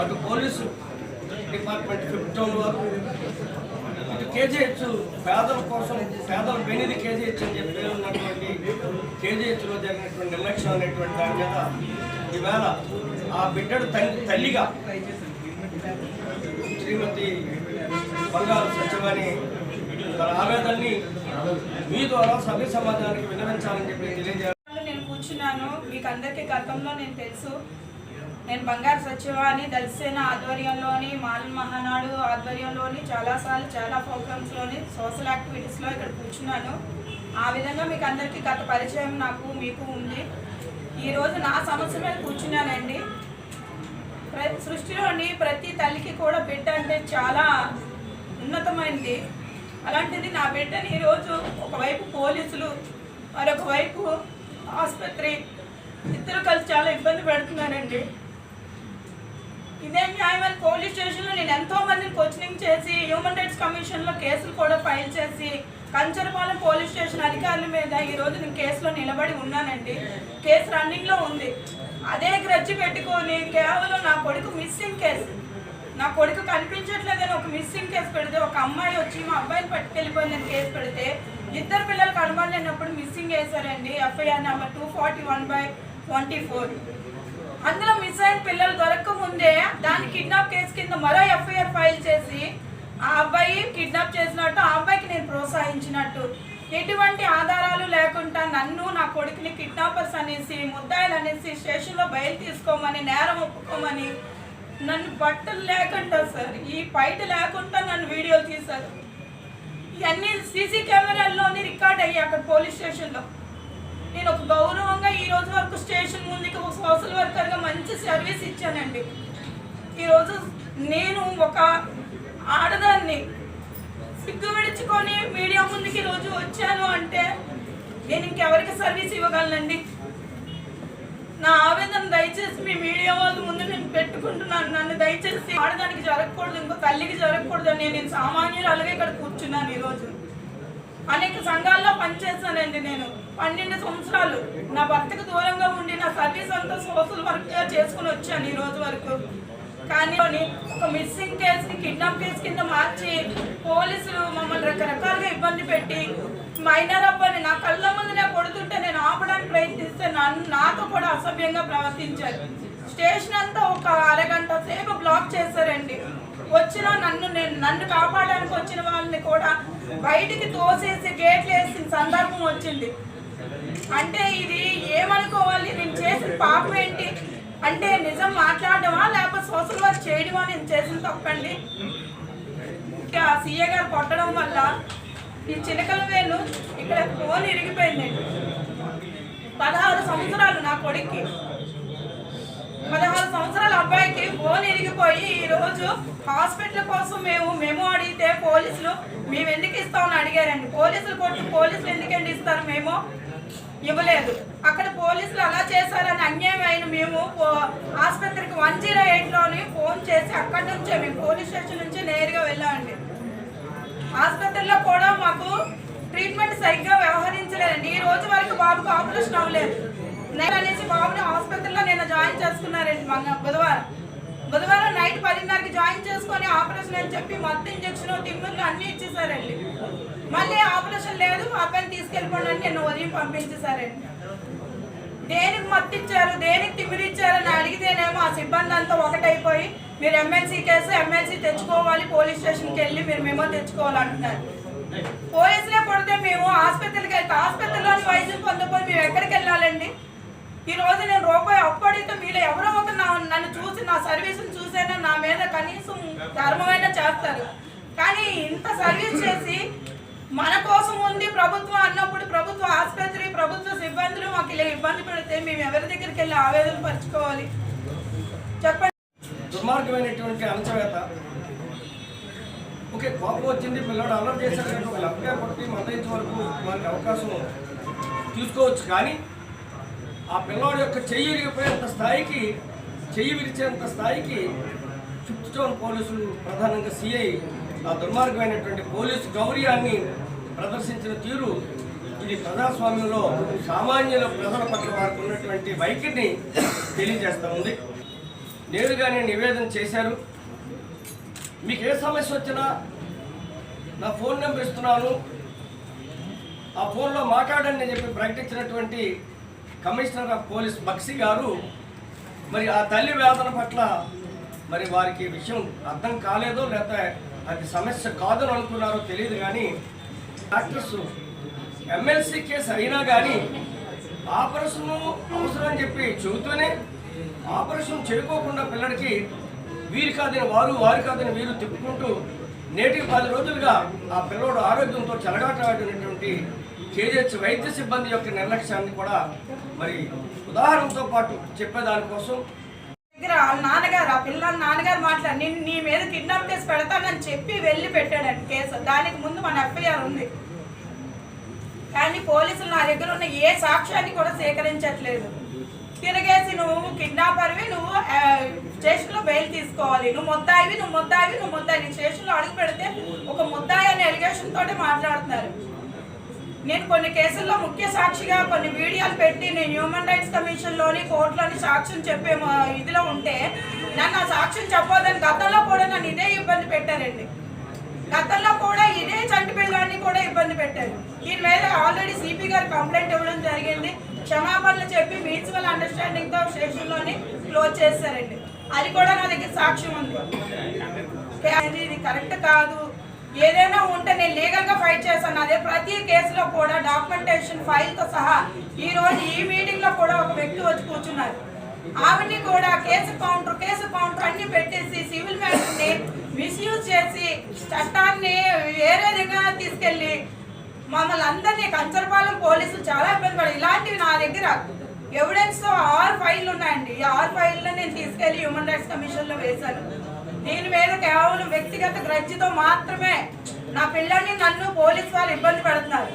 అటు police department fifth town వారు ఇటు కేజీహెచ్ పేదల కోసం పేదల పెనిది కేజీహెచ్ అని చెప్పి ఉన్నటువంటి కేజీహెచ్లో జరిగినటువంటి నిర్లక్ష్యం అనేటువంటి దాని మీద ఈవేళ ఆ బిడ్డడు తల్లి తల్లిగా శ్రీమతి బంగారు సత్యవాణి తన ఆవేదనని మీ ద్వారా సభ్య సమాజానికి విన్నవించాలని చెప్పి తెలియజేయాలి. నేను కూర్చున్నాను. మీకు అందరికీ గతంలో నేను తెలుసు. నేను బంగారు సచివాని దళసేన ఆధ్వర్యంలోని మాల్ మహానాడు ఆధ్వర్యంలోని చాలాసార్లు చాలా ప్రోగ్రామ్స్లోని సోషల్ యాక్టివిటీస్లో ఇక్కడ కూర్చున్నాను. ఆ విధంగా మీకు అందరికీ గత పరిచయం నాకు మీకు ఉంది. ఈరోజు నా సమస్య మీద కూర్చున్నానండి. ప్ర సృష్టిలోని ప్రతి తల్లికి కూడా బిడ్డ అంటే చాలా ఉన్నతమైనది. అలాంటిది నా బిడ్డని ఈరోజు ఒకవైపు పోలీసులు మరొక వైపు ఆసుపత్రి ఇద్దరు కలిసి చాలా ఇబ్బంది పెడుతున్నానండి ఇదే న్యాయమని పోలీస్ స్టేషన్లో నేను ఎంతో మందిని కోచింగ్ చేసి హ్యూమన్ రైట్స్ కమిషన్లో కేసులు కూడా ఫైల్ చేసి కంచరపాలెం పోలీస్ స్టేషన్ అధికారుల మీద ఈ రోజు నేను కేసులో నిలబడి ఉన్నానండి. కేసు రన్నింగ్లో ఉంది. అదే గ్రజ్జి పెట్టుకొని కేవలం నా కొడుకు మిస్సింగ్ కేసు నా కొడుకు కనిపించట్లేదని ఒక మిస్సింగ్ కేసు పెడితే ఒక అమ్మాయి వచ్చి మా అబ్బాయిని పట్టుకెళ్ళిపోయిందని కేసు పెడితే ఇద్దరు పిల్లలు కనబడలేనప్పుడు మిస్సింగ్ వేశారండి FIR number two forty one by twenty four అందులో మిస్ అయిన పిల్లలు దొరకకముందే దాని కిడ్నాప్ కేసు కింద మరో ఎఫ్ఐఆర్ ఫైల్ చేసి ఆ అబ్బాయి కిడ్నాప్ చేసినట్టు ఆ అబ్బాయికి నేను ప్రోత్సహించినట్టు. ఎటువంటి ఆధారాలు లేకుండా నన్ను నా కొడుకుని కిడ్నాపర్స్ అనేసి ముద్దాయిలు అనేసి స్టేషన్లో బయలు తీసుకోమని నేరం ఒప్పుకోమని నన్ను బట్టలు లేకుండా సార్ ఈ బయట లేకుండా నన్ను వీడియోలు తీశారు. ఇవన్నీ సీసీ కెమెరాల్లోని రికార్డ్ అయ్యాయి అక్కడ పోలీస్ స్టేషన్లో. నేను ఒక గౌరవంగా ఈ రోజు వరకు స్టేషన్ ముందుకి ఒక సోషల్ వర్కర్గా మంచి సర్వీస్ ఇచ్చానండి. ఈరోజు నేను ఒక ఆడదాన్ని సిగ్గు విడుచుకొని మీడియా ముందుకి రోజు వచ్చాను అంటే నేను ఇంకెవరికి సర్వీస్ ఇవ్వగలనండి? నా ఆవేదన దయచేసి మీ మీడియా వాళ్ళ ముందు నేను పెట్టుకుంటున్నాను. నన్ను దయచేసి ఆడదానికి జరగకూడదు ఇంకో తల్లికి జరగకూడదు అని నేను సామాన్యురాలుగా ఇక్కడ కూర్చున్నాను ఈరోజు. అనేక సంఘాల్లో పనిచేశానండి నేను. పన్నెండు సంవత్సరాలు నా భర్తకు దూరంగా ఉండి నా సర్వీస్ అంతా సోషల్ వర్క్ చేసుకుని వచ్చాను ఈ రోజు వరకు. కానీ ఒక మిస్సింగ్ కేసుని కిడ్నాప్ కేసు కింద మార్చి పోలీసులు మమ్మల్ని రకరకాలుగా ఇబ్బంది పెట్టి మైనర్ అబ్బాయిని నా కళ్ళ ముందు నేను కొడుతుంటే నేను ఆపడానికి ప్రయత్నిస్తే నన్ను నాతో కూడా అసభ్యంగా ప్రవర్తించారు. స్టేషన్ అంతా ఒక అరగంట సేపు బ్లాక్ చేశారండి. వచ్చిన నన్ను నేను నన్ను కాపాడడానికి వచ్చిన వాళ్ళని కూడా బయటికి తోసేసి గేట్లు వేసిన సందర్భం వచ్చింది. అంటే ఇది ఏమనుకోవాలి? నేను చేసిన పాపం ఏంటి? అంటే నిజం మాట్లాడడమా? లేకపోతే సోషల్ వర్క్ చేయడమా? నేను చేసిన తప్పండి. ఇంకా సీఏ గారు కొట్టడం వల్ల ఈ చిలకల వేలు ఇక్కడ ఫోన్ ఇరిగిపోయిందండి పదహారు సంవత్సరాలు నా కొడుక్కి. పదహారు సంవత్సరాల అబ్బాయికి ఫోన్ ఇరిగిపోయి ఈరోజు హాస్పిటల్ కోసం మేము మేము అడిగితే పోలీసులు మేము ఎందుకు ఇస్తామని అడిగారండి. పోలీసులు కొట్టు పోలీసులు ఎందుకండి ఇస్తారు? మేము ఇవ్వలేదు. అక్కడ పోలీసులు అలా చేశారని అన్యాయం అయిన మేము ఆసుపత్రికి వన్ జీరో ఎయిట్లోని ఫోన్ చేసి అక్కడి నుంచే మేము పోలీస్ స్టేషన్ నుంచి నేరుగా వెళ్ళామండి. ఆసుపత్రిలో కూడా మాకు ట్రీట్మెంట్ సరిగ్గా వ్యవహరించలేదండి ఈ రోజు వరకు బాబుకు ఆపరేషన్ అవ్వలేదు. నేను అనేసి బాబుని ఆసుపత్రిలో నేను జాయిన్ చేసుకున్నారండి మన బుధవారం. బుధవారం నైట్ పదిన్నరకి జాయిన్ చేసుకొని ఆపరేషన్ అని చెప్పి మత్తు ఇంజక్షన్ తిమ్మిర్లు అన్నీ ఇచ్చేసారండి మళ్ళీ ఆపరేషన్ లేదు మా అబ్బాయిని తీసుకెళ్ళిపోండి అని నిన్న ఉదయం పంపించేశారండి. దేనికి మత్తిచ్చారు దేనికి తిమ్మిరి అడిగితేనేమో ఆ సిబ్బంది అంతా ఒకటైపోయి మీరు ఎమ్మెల్సీ కేసు ఎమ్మెల్సీ తెచ్చుకోవాలి పోలీస్ స్టేషన్కి వెళ్ళి మీరు మేమో తెచ్చుకోవాలంటున్నారు. పోలీసులే పడితే మేము ఆసుపత్రికి వెళ్తే. ఆసుపత్రిలోని వైద్యం పొందకపోతే మేము ఎక్కడికి వెళ్ళాలండి? ఈ రోజు నేను రూపాయి అప్పడితే మీరు ఎవరో ఒక నన్ను చూసి నా సర్వీస్ని చూసైనా నా మీద కనీసం ధర్మమైనా చేస్తారు. కానీ ఇంత సర్వీస్ చేసి మన కోసం ఉంది ప్రభుత్వం అన్నప్పుడు ప్రభుత్వ ఆసుపత్రి ప్రభుత్వ సిబ్బందులు మాకు ఇలా ఇబ్బంది పెడితే మేము ఎవరి దగ్గరికి వెళ్ళి ఆవేదన పరచుకోవాలి? చెప్పండి. దుర్మార్గమైనటువంటి అణచవేత. ఓకే కోపం వచ్చింది పిల్లడు అల్లరి చేశాడు కనుక ఒక కొట్టి మందయించే వరకు మనకి అవకాశం తీసుకోవచ్చు కానీ ఆ పిల్లవాడి యొక్క చెయ్యి విరిగిపోయేంత స్థాయికి చెయ్యి విరిచేంత స్థాయికి ఫిఫ్త్ పోలీసులు ప్రధానంగా సిఐ ఆ దుర్మార్గమైనటువంటి పోలీసు గౌర్యాన్ని ప్రదర్శించిన తీరు ఇది ప్రజాస్వామ్యంలో సామాన్యుల ప్రజల పట్ల వారికి ఉన్నటువంటి వైఖరిని తెలియజేస్తూ ఉంది. నేరుగానే నివేదన చేశారు. మీకు ఏ సమస్య వచ్చినా నా ఫోన్ నెంబర్ ఇస్తున్నాను. ఆ ఫోన్లో మాట్లాడండి అని చెప్పి ప్రకటించినటువంటి కమిషనర్ ఆఫ్ పోలీస్ బక్సి గారు మరి ఆ తల్లి వేదన పట్ల మరి వారికి విషయం అర్థం కాలేదో లేకపోతే అది సమస్య కాదని అనుకున్నారో తెలియదు కానీ డాక్టర్స్ ఎమ్మెల్సీ కేసు అయినా కానీ ఆపరేషన్ అవసరం అని చెప్పి చెబుతూనే ఆపరేషన్ చెడిపోకుండా పిల్లడికి వీరు కాదని వారు వారు కాదని వీరు తిప్పుకుంటూ నేటికి పది రోజులుగా ఆ పిల్లోడు ఆరోగ్యంతో చెలగాటలాడినటువంటి కేజీహెచ్ వైద్య సిబ్బంది యొక్క నిర్లక్ష్యాన్ని కూడా మరి ఉదాహరణతో పాటు చెప్పేదానికోసం దగ్గర వాళ్ళ నాన్నగారు ఆ పిల్లల నాన్నగారు మాట్లాడి నేను నీ మీద కిడ్నాప్ కేసు పెడతానని చెప్పి వెళ్ళి పెట్టాడండి కేసు. దానికి ముందు మన ఎఫ్ఐఆర్ ఉంది. కానీ పోలీసులు నా దగ్గర ఉన్న ఏ సాక్ష్యాన్ని కూడా సేకరించట్లేదు. తిరిగి నువ్వు కిడ్నాపర్వి నువ్వు స్టేషన్లో బెయిల్ తీసుకోవాలి. నువ్వు ముద్దాయివి నువ్వు ముద్దాయివి నువ్వు ముద్దాయి స్టేషన్లో అడుగు పెడితే ఒక ముద్దాయి అనే ఎలిగేషన్ తోటి మాట్లాడుతున్నారు. నేను కొన్ని కేసుల్లో ముఖ్య సాక్షిగా కొన్ని వీడియోలు పెట్టి నేను హ్యూమన్ రైట్స్ కమిషన్లోని కోర్టులోని సాక్ష్యం చెప్పే మా- ఇదిలో ఉంటే నన్ను ఆ సాక్ష్యం చెప్పొద్దని గతంలో కూడా నన్ను ఇదే ఇబ్బంది పెట్టారండి. గతంలో కూడా ఇదే చంటి పిల్లాన్ని కూడా ఇబ్బంది పెట్టారు. దీని మీద ఆల్రెడీ సిపి గారు కంప్లైంట్ ఇవ్వడం జరిగింది. క్షమాపణలు చెప్పి మ్యూచువల్ అండర్స్టాండింగ్తో స్టేషన్లోని క్లోజ్ చేశారండి. అది కూడా నా దగ్గర సాక్ష్యం ఉంది. అది ఇది కరెక్ట్ కాదు. ఏదైనా ఉంటే నేను లీగల్గా ఫైట్ చేశాను అదే ప్రతి కేసులో కూడా డాక్యుమెంటేషన్ ఫైల్తో సహా ఈ రోజు ఈ మీటింగ్లో కూడా ఒక వ్యక్తి వచ్చి కూర్చున్నారు. ఆవిడ్ని కూడా కేసు కౌంటర్ కేసు కౌంటర్ అన్ని పెట్టేసి సివిల్ మ్యాటర్ని మిస్యూజ్ చేసి చట్టాన్ని వేరే దగ్గర తీసుకెళ్ళి మమ్మల్ని అందరినీ కంచరపాలెం పోలీసులు చాలా ఇబ్బంది పడి ఇలాంటివి నా దగ్గర ఎవిడెన్స్తో ఆరు ఫైళ్ళు ఉన్నాయండి. ఈ ఆరు ఫైళ్ళు నేను తీసుకెళ్ళి హ్యూమన్ రైట్స్ కమిషన్లో వేశాను. దీని మీద కేవలం వ్యక్తిగత గ్రడ్జితో మాత్రమే నా పిల్లల్ని నన్ను పోలీస్ వాళ్ళు ఇబ్బంది పెడుతున్నారు.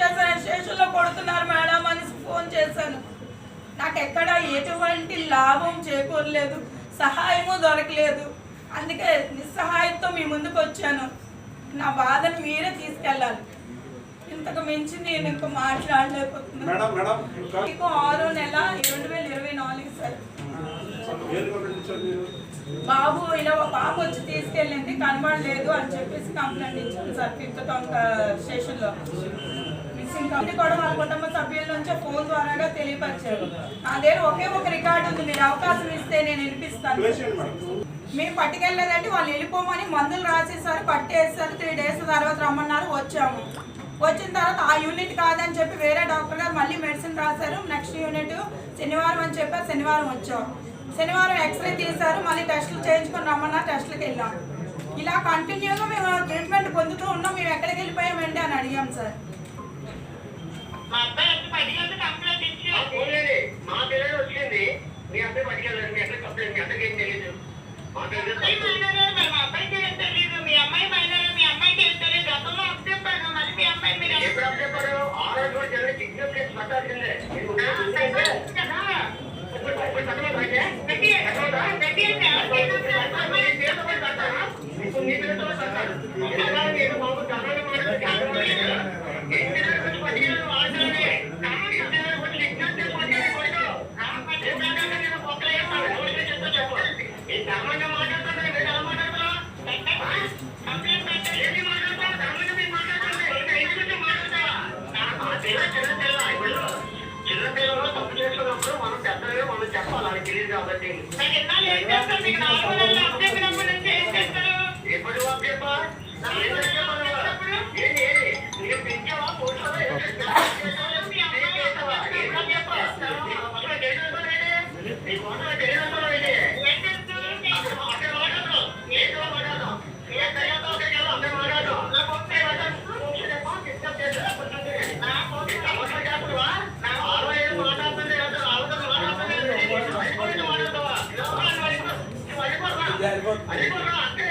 చేశాను స్టేషన్లో కొడుతున్నారు మేడం అని ఫోన్ చేశాను. నాకు ఎక్కడ ఎటువంటి లాభం చేకూరలేదు. సహాయము దొరకలేదు. అందుకే నిస్సహాయంతో మీ ముందుకు వచ్చాను. నా బాధను మీరే తీసుకెళ్ళాలి. ఇంతకు మించి నేను ఇంకా మాట్లాడలేకపోతున్నాను. మీకు ఆరో నెల రెండు వేల ఇరవై నాలుగు సార్. బాబు ఇలా ఒక పాప వచ్చి తీసుకెళ్ళింది కనబడలేదు అని చెప్పేసి కంప్లైంట్ ఇచ్చాను సార్ ఫిఫ్త్ టౌన్ స్టేషన్లో మిస్సింగ్ కంపెనీ కూడా వాళ్ళ కుటుంబ సభ్యుల నుంచి ఫోన్ ద్వారాగా తెలియపరిచారు. నా దగ్గర ఒకే ఒక రికార్డు ఉంది మీరు అవకాశం ఇస్తే నేను వినిపిస్తాను. మేము పట్టుకెళ్ళలేదంటే వాళ్ళు వెళ్ళిపోమని మందులు రాసేసారు పట్టేసారు త్రీ డేస్ తర్వాత రమ్మన్నారు వచ్చాము. వచ్చిన తర్వాత ఆ యూనిట్ కాదని చెప్పి వేరే డాక్టర్ గారు మళ్ళీ మెడిసిన్ రాశారు. నెక్స్ట్ యూనిట్ శనివారం అని చెప్పారు శనివారం వచ్చాం. శనివారం ఎక్స్రే తీశారు మళ్ళీ టెస్టులు చేయించుకొని రమ్మన్నారు టెస్టులకు వెళ్ళాం. ఇలా కంటిన్యూగా మేము ట్రీట్మెంట్ పొందుతూ ఉన్నాం. మేము ఎక్కడికి వెళ్ళిపోయామండి అని అడిగాం సార్. మా అబ్బాయి పది రోజులు కంప్లైంట్ ఇచ్చి ఆ ఫోన్లేని మా పిల్లలు వచ్చింది మీ అబ్బాయి పట్టుకెళ్ళారు మీ అబ్బాయి కంప్లైంట్ మీ అబ్బాయికి ఏం తెలియదు మా పిల్లలు అబ్బాయి మైనరే మరి మా అబ్బాయికి ఏం తెలియదు మీ అమ్మాయి మైనరే మీ అమ్మాయికి ఏం తెలియదు గతంలో అప్పు చెప్పాను మరి మీ అమ్మాయి మీరు ఎప్పుడు అప్ చెప్పారు ఆ రోజు కూడా జరిగిన కిడ్నాప్ కేసు పట్టాల్సిందే మీరు ఆ, ఉండే- కదా. ఇప్పుడు ఇప్పుడు తగ్గలేదు అయితే? గట్టి తగ్గలేదా? గట్టి అంటే అమ్మాయి చేతితో పడి తగ్గారా? ఇప్పుడు నీ పిల్లలతో తగ్గారు. ఎలా మీరు బాబు తగ్గని మాట కాదు. ఇంజనీర్ వచ్చి పట్టుకెళ్ళారు వాళ్ళనే. ఇంజనీర్ వచ్చి కిడ్నాప్ చేసి పట్టుకెళ్ళి కొడుకు. ఏ ప్రకారంగా నేను ఒక్కలే చెప్తాను. ఎవరికీ చెప్తా చెప్పు. ఈ ధర్మంగా మాట్లాడుతుంటే మీరు ఎలా మాట్లాడతారా? కంప్లైంట్ పెట్టండి ఏంటి మాట్లాడతావు? ధర్మంగా మీరు మాట్లాడండి. ఇంకా ఇంటి నుంచి మాట్లాడతావా? ఆ పిల్ల చిన్న పిల్ల. ఇప్పుడు చిన్న పిల్లలు తప్పు చేస్తున్నప్పుడు మనం పెద్దలే మనం చెప్పాలి వాళ్ళకి తెలియదు కాబట్టి మరి ఎన్నాళ్ళు ఏం చేస్తారు మీకు నాలుగు నెలలు అప్పు చెప్పినప్పటి నుంచి ఏం చేస్తారు ఎప్పుడు అప్ప అది